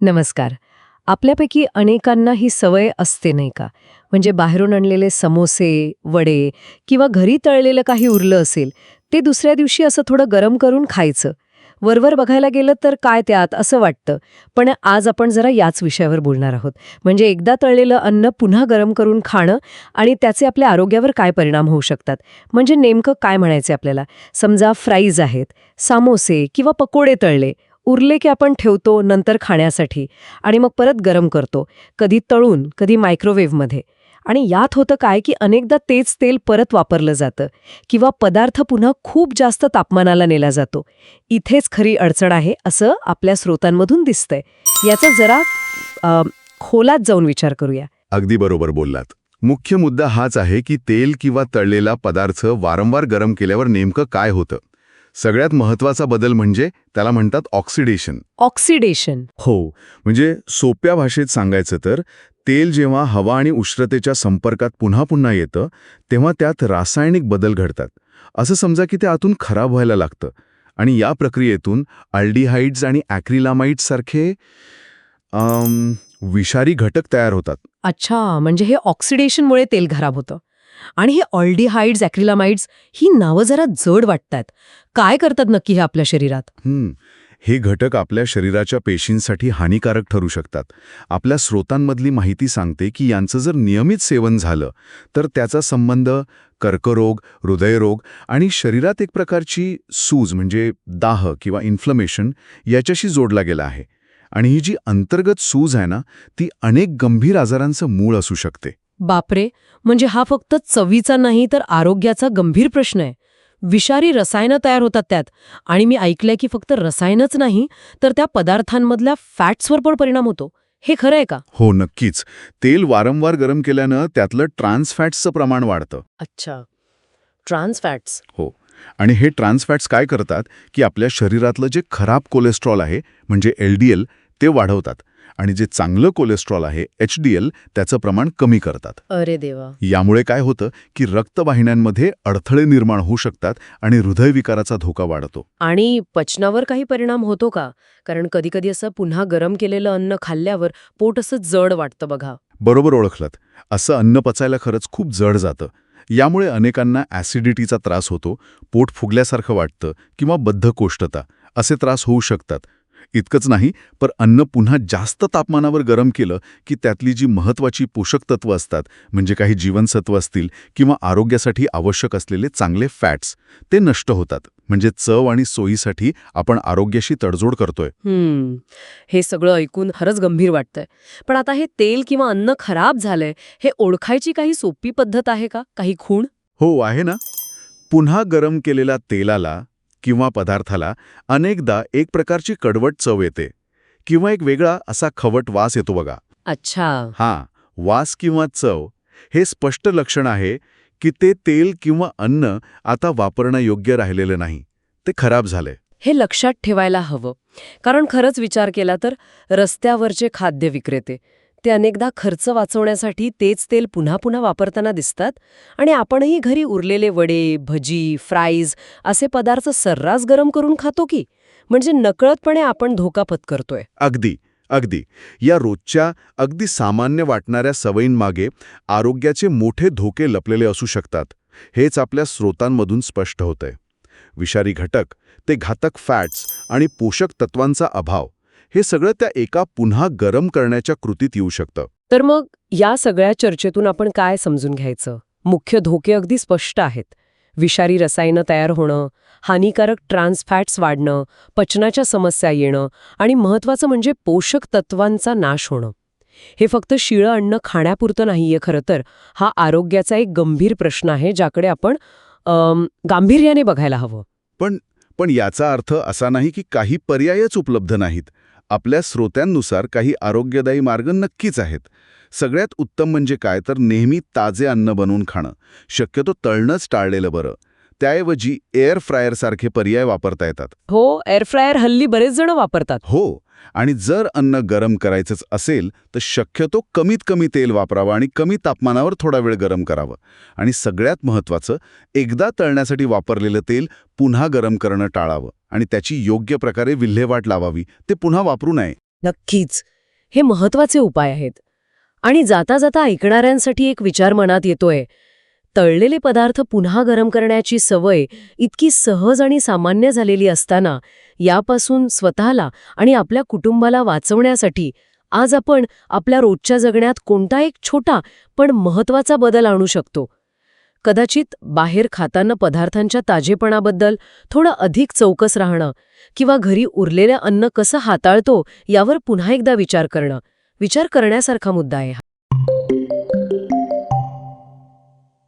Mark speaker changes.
Speaker 1: नमस्कार. आपल्यापैकी अनेकांना ही सवय असते नाही का? म्हणजे बाहेरून आणलेले समोसे वडे किंवा घरी तळलेलं काही उरलं असेल ते दुसऱ्या दिवशी असं थोडं गरम करून खायचं. वरवर बघायला गेलं तर काय त्यात असं वाटतं. पण आज आपण जरा याच विषयावर बोलणार आहोत. म्हणजे एकदा तळलेलं अन्न पुन्हा गरम करून खाणं आणि त्याचे आपल्या आरोग्यावर काय परिणाम होऊ शकतात? म्हणजे नेमकं काय म्हणायचे आपल्याला? समजा फ्राईज आहेत सामोसे किंवा पकोडे तळले उरले की आपण ठेवतो नंतर खाण्यासाठी आणि मग परत गरम करतो. कधी तळून कधी मायक्रोवेव्हमध्ये. आणि यात होतं काय की अनेकदा तेच तेल परत वापरलं जातं किंवा पदार्थ पुन्हा खूप जास्त तापमानाला नेला जातो. इथेच खरी अडचण आहे असं आपल्या स्रोतांमधून दिसतंय. याचा जरा खोलात जाऊन विचार करूया.
Speaker 2: अगदी बरोबर बोललात. मुख्य मुद्दा हाच आहे की तेल किंवा तळलेला पदार्थ वारंवार गरम केल्यावर नेमकं काय होतं? सगळ्यात महत्त्वाचा बदल म्हणजे त्याला म्हणतात ऑक्सिडेशन
Speaker 1: ऑक्सिडेशन
Speaker 2: हो म्हणजे सोप्या भाषेत सांगायचं तर तेल जेव्हा हवा आणि उष्णतेच्या संपर्कात पुन्हा पुन्हा येतं तेव्हा त्यात रासायनिक बदल घडतात. असं समजा की ते आतून खराब व्हायला लागतं. आणि या प्रक्रियेतून अल्डिहाइड्स आणि ॲक्रिलामाइड्स सारखे विषारी घटक तयार होतात.
Speaker 1: अच्छा म्हणजे हे ऑक्सिडेशनमुळे तेल खराब होतं. आणि हे ऑल्डिहाइड्स ॲक्रिलामाइड्स ही नावं जरा जड वाटतात काय करतात नक्की हे आपल्या शरीरात?
Speaker 2: हे घटक आपल्या शरीराच्या पेशींसाठी हानिकारक ठरू शकतात. आपल्या स्रोतांमधली माहिती सांगते की यांचं जर नियमित सेवन झालं तर त्याचा संबंध कर्करोग हृदयरोग आणि शरीरात एक प्रकारची सूज म्हणजे दाह किंवा इन्फ्लमेशन याच्याशी जोडला गेला आहे. आणि ही जी अंतर्गत सूज आहे ना ती अनेक गंभीर आजारांचं मूळ असू शकते.
Speaker 1: बापरे म्हणजे हा फक्त चवीचा नाही तर आरोग्याचा गंभीर प्रश्न आहे. विषारी रसायनं तयार होतात त्यात. आणि मी ऐकलंय की फक्त रसायनच नाही तर त्या पदार्थांमधल्या फॅट्सवर पण परिणाम होतो. हे खरं आहे का?
Speaker 2: हो नक्कीच. तेल वारंवार गरम केल्यानं त्यातलं ट्रान्स फॅट्सचं प्रमाण वाढतं.
Speaker 1: अच्छा. ट्रान्स फॅट्स
Speaker 2: हो. आणि हे ट्रान्स फॅट्स काय करतात? की आपल्या शरीरातलं जे खराब कोलेस्ट्रॉल आहे म्हणजे एल डी एल ते वाढवतात आणि जे चांगलं कोलेस्ट्रॉल आहे एच डी एल त्याचं प्रमाण कमी करतात.
Speaker 1: अरे देवा.
Speaker 2: यामुळे काय होतं की रक्तवाहिन्यांमध्ये अडथळे निर्माण होऊ शकतात आणि हृदयविकाराचा धोका वाढतो.
Speaker 1: आणि पचनावर काही परिणाम होतो का? कारण कधी कधी असं पुन्हा गरम केलेलं अन्न खाल्ल्यावर पोट असं जड वाटतं बघा.
Speaker 2: बरोबर ओळखलत. असं अन्न पचायला खरंच खूप जड जातं. यामुळे अनेकांना ॲसिडिटीचा त्रास होतो पोट फुगल्यासारखं वाटतं किंवा बद्धकोष्ठता असे त्रास होऊ शकतात. इतकंच नाही पण अन्न पुन्हा जास्त तापमानावर गरम केलं की त्यातली जी महत्वाची पोषक तत्व असतात म्हणजे काही जीवनसत्व असतील किंवा आरोग्यासाठी आवश्यक असलेले चांगले फॅट्स ते नष्ट होतात. म्हणजे चव आणि सोयीसाठी आपण आरोग्याशी तडजोड करतोय.
Speaker 1: हम्म. हे सगळं ऐकून खरंच गंभीर वाटतंय. पण आता हे तेल किंवा अन्न खराब झालंय हे ओळखायची काही सोपी पद्धत आहे का? काही खूण?
Speaker 2: हो आहे ना. पुन्हा गरम केलेल्या तेलाला किंवा पदार्थाला अनेकदा एक प्रकारची कडवट चव येते. किंवा एक वेगळा असा खवट वास येतो बघा.
Speaker 1: अच्छा.
Speaker 2: हां वास किंवा चव हे स्पष्ट लक्षण आहे की ते तेल किंवा अन्न आता वापरणं योग्य राहिलेलं नाही. ते खराब झालंय.
Speaker 1: हे लक्षात ठेवायला हवं. कारण खरंच विचार केला तर रस्त्यावरचे खाद्य विक्रेते ते अनेकदा खर्च वाचवण्यासाठी तेच तेल पुन्हा पुन्हा वापरताना दिसतात आणि आपणही घरी उरलेले वडे भजी फ्राईज असे पदार्थ सर्रास गरम करून खातो की? म्हणजे नकळतपणे आपण धोका पत्करतोय.
Speaker 2: अगदी अगदी. या रोजच्या अगदी सामान्य वाटणाऱ्या सवयींमागे आरोग्याचे मोठे धोके लपलेले असू शकतात. हेच आपल्या स्रोतांमधून स्पष्ट होतंय. विषारी घटक ते घातक फॅट्स आणि पोषक तत्वांचा अभाव. हे सगळं त्या एका पुन्हा गरम करण्याच्या कृतीत येऊ शकतं.
Speaker 1: तर मग या सगळ्या चर्चेतून आपण काय समजून घ्यायचं? मुख्य धोके अगदी स्पष्ट आहेत. विषारी रसायनं तयार होणं हानिकारक ट्रान्स फॅट्स वाढणं पचनाच्या समस्या येणं आणि महत्वाचं म्हणजे पोषक तत्वांचा नाश होणं. हे फक्त शिळं अन्न खाण्यापुरतं नाहीये खरं तर. हा आरोग्याचा एक गंभीर प्रश्न आहे ज्याकडे आपण गांभीर्याने बघायला हवं.
Speaker 2: पण पण याचा अर्थ असा नाही की काही पर्यायच उपलब्ध नाहीत. आपल्या श्रोत्यांनुसार काही आरोग्यदायी मार्ग नक्कीच आहेत. सगळ्यात उत्तम म्हणजे काय तर नेहमी ताजे अन्न बनवून खाणं. शक्यतो तळणंच टाळलेलं बरं. त्याऐवजी एअर फ्रायरसारखे पर्याय वापरता येतात.
Speaker 1: हो एअर फ्रायर हल्ली बरेच जण वापरतात.
Speaker 2: हो. आणि जर अन्न गरम करायचंच असेल तर शक्यतो कमीत कमी तेल वापरावं आणि कमी तापमानावर थोडा वेळ गरम करावं. आणि सगळ्यात महत्त्वाचं एकदा तळण्यासाठी वापरलेलं तेल पुन्हा गरम करणं टाळावं आणि त्याची योग्य प्रकारे विल्हेवाट लावावी. ते पुन्हा वापरू नये.
Speaker 1: नक्कीच. हे महत्त्वाचे उपाय आहेत. आणि जाता जाता ऐकणाऱ्यांसाठी एक विचार मनात येतोय. तळलेले पदार्थ पुन्हा गरम करण्याची सवय इतकी सहज आणि सामान्य झालेली असताना यापासून स्वतःला आणि आपल्या कुटुंबाला वाचवण्यासाठी आज आपण आपल्या रोजच्या जगण्यात कोणता एक छोटा पण महत्त्वाचा बदल आणू शकतो. कदाचित बाहेर खाताना पदार्थांच्या ताजेपणाबद्दल थोडं अधिक चौकस राहणं किंवा घरी उरलेलं अन्न कसं हाताळतो यावर पुन्हा एकदा विचार करणं. विचार करण्यासारखा मुद्दा आहे हा.